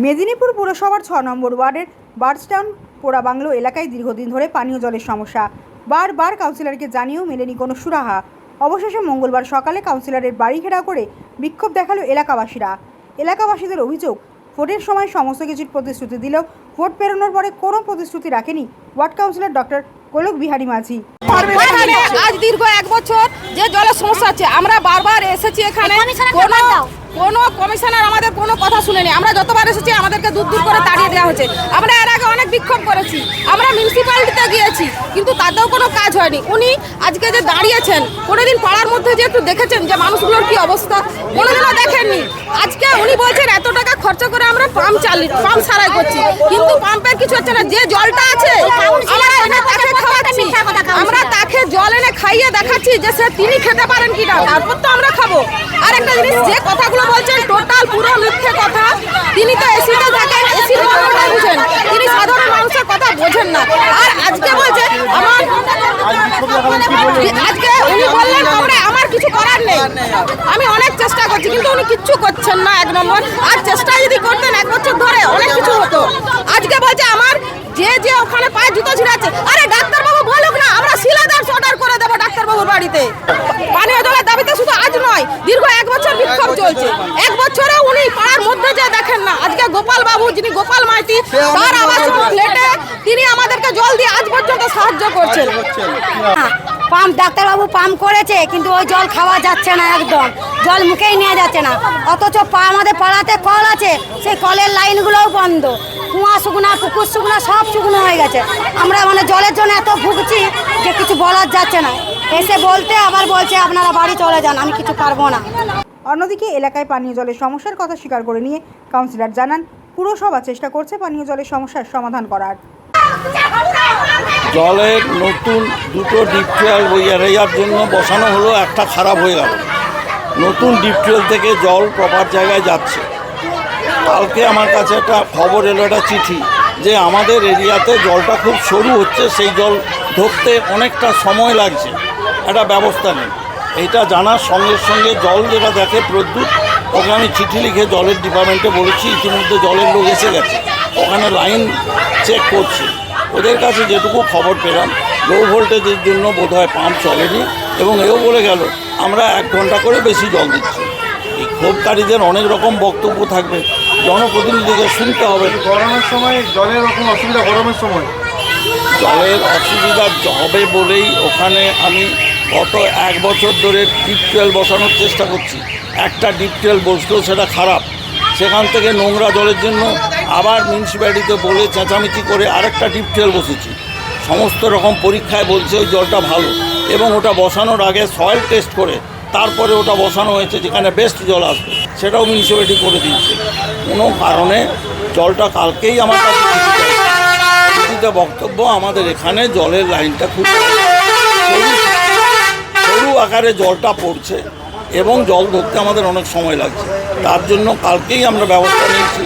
মেদিনীপুর পুরসভার ছ নম্বর ওয়ার্ডের বার্ডসটাউন পোড়াবাংলো এলাকায় দীর্ঘদিন ধরে পানীয় জলের সমস্যা। বারবার কাউন্সিলরকে জানিয়েও মেলেনি কোনো সুরাহা। অবশেষে মঙ্গলবার সকালে কাউন্সিলরের বাড়ি ঘেরাও করে বিক্ষোভ দেখাল এলাকাবাসীরা। এলাকাবাসীদের অভিযোগ ভোটের সময় সমস্ত কিছুর প্রতিশ্রুতি দিলেও ভোট পেরোনোর পরে কোনো প্রতিশ্রুতি রাখেনি ward councillor doctor Golok Bihari Majhi. আজ দীর্ঘ এক বছর যে জলের সমস্যা আছে আমরা বারবার এসেছি এখানে। কোনো কমিশনার আমাদের কোনো কথা শুনেনি। আমরা যতবার এসেছি, আমাদেরকে দূর দূর করে তাড়িয়ে দেওয়া হয়েছে। আমরা এর আগে অনেক বিক্ষোভ করেছি। আমরা মিউনিসিপ্যালিটিতে গিয়েছি, কিন্তু তাতেও কোনো কাজ হয়নি। উনি আজকে যে দাঁড়িয়েছেন, কোনোদিন পাড়ার মধ্যে যে একটু দেখেছেন যে মানুষগুলোর কি অবস্থা, কোনোদিনও দেখেননি। আজকে উনি বলছেন, এত টাকা খরচা করে আমরা পাম্প চালি পাম্প সারাই করছি। কিন্তু পাম্পের কিছু হচ্ছে না। যে জলটা আছে আমরা তাকে জল এনে খাইয়ে দেখাচ্ছি যে সে তিনি খেতে পারেন কিনা। তারপর তো আমরা খাব। আর একটা জিনিস, যে কথাগুলো বলছেন, টোটাল পুরো মিথ্যে কথা। তিনি তো এসিতে থাকেন এসির কথাটা বুঝেন তিনি সাধারণ মানুষের কথা বোঝেন না। আর আজকে বলছে আমার আজকে উনি বললেন আমরা আমার কিছু করার নেই। আমি অনেক চেষ্টা করছি, কিন্তু উনি কিচ্ছু করছেন না, এক নম্বর। আর চেষ্টা যদি করতেন, এক বছর ধরে অনেক কিছু হতো। আজকে বলছে, আমার যে যে ওখানে পায়ে জুতো ছিঁড়াচ্ছে আরে, ডাক্তারবাবু বলুক না আমরা শিলাদার অর্ডার করে দেবো ডাক্তারবাবুর বাড়িতে। পানীয় জলের দাবিতে শুধু আজ নয় দীর্ঘ এক বছর বিক্ষোভ চলছে। এক বছরে উনি পাড়ার মধ্যে যে দেখেন না আজকে গোপাল বাবু যিনি গোপাল মাইতি তার আবাস ফ্লেটে তিনি আমাদেরকে জল পর্যন্ত সাহায্য করছেন পাম্প ডাক্তারবাবু পাম্প করেছে কিন্তু ওই জল খাওয়া যাচ্ছে না একদম। জল মুখেই নেওয়া যাচ্ছে না। অথচ পা- আমাদের পাড়াতে কল আছে সেই কলের লাইনগুলোও বন্ধ। কুয়া শুকনা পুকুর শুকনা সব শুকনো হয়ে গেছে। আমরা মানে জলের জন্য এত ভুগছি যে কিছু বলার যাচ্ছে না। এসে বলতে আবার বলছে আপনারা বাড়ি চলে যান আমি কিছু পারব না। অন্যদিকে এলাকায় পানীয় জলের সমস্যার কথা স্বীকার করে নিয়ে কাউন্সিলর জানান পুরসভা চেষ্টা করছে পানীয় জলের সমস্যার সমাধান করার। জলের নতুন দুটো ডিপ ওই এরিয়ার জন্য বসানো হলো, একটা খারাপ হয়ে গেল। নতুন ডিপ টুয়েল থেকে জল প্রপার জায়গায় যাচ্ছে। কালকে আমার কাছে একটা খবর এলো, একটা চিঠি, যে আমাদের এরিয়াতে জলটা খুব সরু হচ্ছে, সেই জল ধরতে অনেকটা সময় লাগছে। একটা ব্যবস্থা নেই এটা জানার সঙ্গে সঙ্গে জল যেটা দেখে প্রদ্যুৎ, ওকে আমি চিঠি লিখে জলের ডিপার্টমেন্টে বলেছি, ইতিমধ্যে জলের লোক এসে গেছে। ওখানে লাইন চেক করছে। ওদের কাছে যেটুকু খবর পেলাম লো ভোল্টেজের জন্য বোধহয় পাম্প চলেনি এবং এও বলে গেল আমরা এক ঘণ্টা করে বেশি জল দিচ্ছি। এই ক্ষোভকারীদের অনেক রকম বক্তব্য থাকবে জনপ্রতিনিধিদের শুনতে হবে। গরমের সময় জলের রকম অসুবিধা গরমের সময়? জলের অসুবিধা হবে বলেই ওখানে আমি গত এক বছর ধরে ডিপ টুয়েল বসানোর চেষ্টা করছি। একটা ডিপ টুয়েল বসলেও সেটা খারাপ। সেখান থেকে নোংরা জলের জন্য আবার মিউনিসিপ্যালিটিতে বলে চেঁচামেচি করে আরেকটা ডিপ টুয়েল বসেছি। সমস্ত রকম পরীক্ষায় বলছে ওই জলটা ভালো। এবং ওটা বসানোর আগে সয়েল টেস্ট করে, তারপরে ওটা বসানো হয়েছে যেখানে বেস্ট জল আসবে, সেটাও মিউনিসিপ্যালিটি করে দিয়েছে। কোনো কারণে জলটা কালকেই আমার কাছে বক্তব্য আমাদের এখানে জলের লাইনটা খুব সরু আকারে জলটা পড়ছে এবং জল ধরতে আমাদের অনেক সময় লাগছে। তার জন্য কালকেই আমরা ব্যবস্থা নিয়েছি।